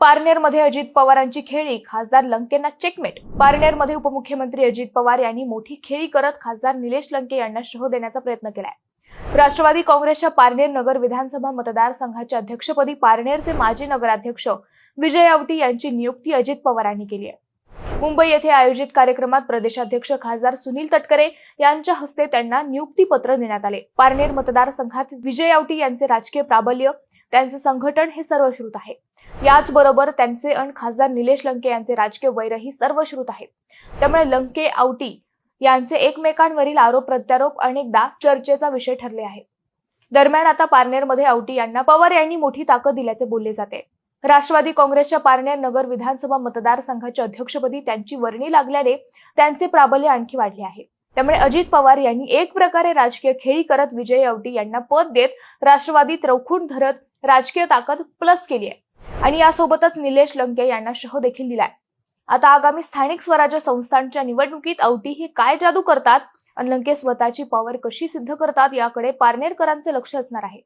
पारनेरमध्ये अजित पवारांची खेळी खासदार लंकेंना चेकमेट पारनेरमध्ये उपमुख्यमंत्री अजित पवार यांनी मोठी खेळी करत खासदार निलेश लंके यांना शह देण्याचा प्रयत्न केलाय. राष्ट्रवादी काँग्रेसच्या पारनेर नगर विधानसभा मतदारसंघाच्या अध्यक्षपदी पारनेरचे माजी नगराध्यक्ष विजय आवटी यांची नियुक्ती अजित पवारांनी केली आहे. मुंबई येथे आयोजित कार्यक्रमात प्रदेशाध्यक्ष खासदार सुनील तटकरे यांच्या हस्ते त्यांना नियुक्तीपत्र देण्यात आले. पारनेर मतदारसंघात विजय आवटी यांचे राजकीय प्राबल्य त्यांचे संघटन हे सर्वश्रुत आहे. याचबरोबर त्यांचे अण खासदार निलेश लंके यांचे राजकीय वैरही सर्वश्रुत आहे. त्यामुळे लंके आवटी यांचे एकमेकांवरील आरोप प्रत्यारोप अनेकदा चर्चेचा विषय ठरले आहे. दरम्यान आता पारनेरमध्ये आवटी यांना पवार यांनी मोठी ताकद दिल्याचे बोलले जाते. राष्ट्रवादी काँग्रेसच्या पारनेर नगर विधानसभा मतदारसंघाच्या अध्यक्षपदी त्यांची वर्णी लागल्याने त्यांचे प्राबल्य आणखी वाढले आहे. त्यामुळे अजित पवार यांनी एक प्रकारे राजकीय खेळी करत विजय आवटी यांना पद देत राष्ट्रवादीत रवखून धरत राजकीय ताकद प्लस केली आहे. आणि यासोबतच निलेश लंके यांना शह देखील दिलाय. आता आगामी स्थानिक स्वराज्य संस्थांच्या निवडणुकीत औटी हे काय जादू करतात? आणि लंके स्वतःची पॉवर कशी सिद्ध करतात? याकडे पारनेरकरांचे लक्ष असणार आहे.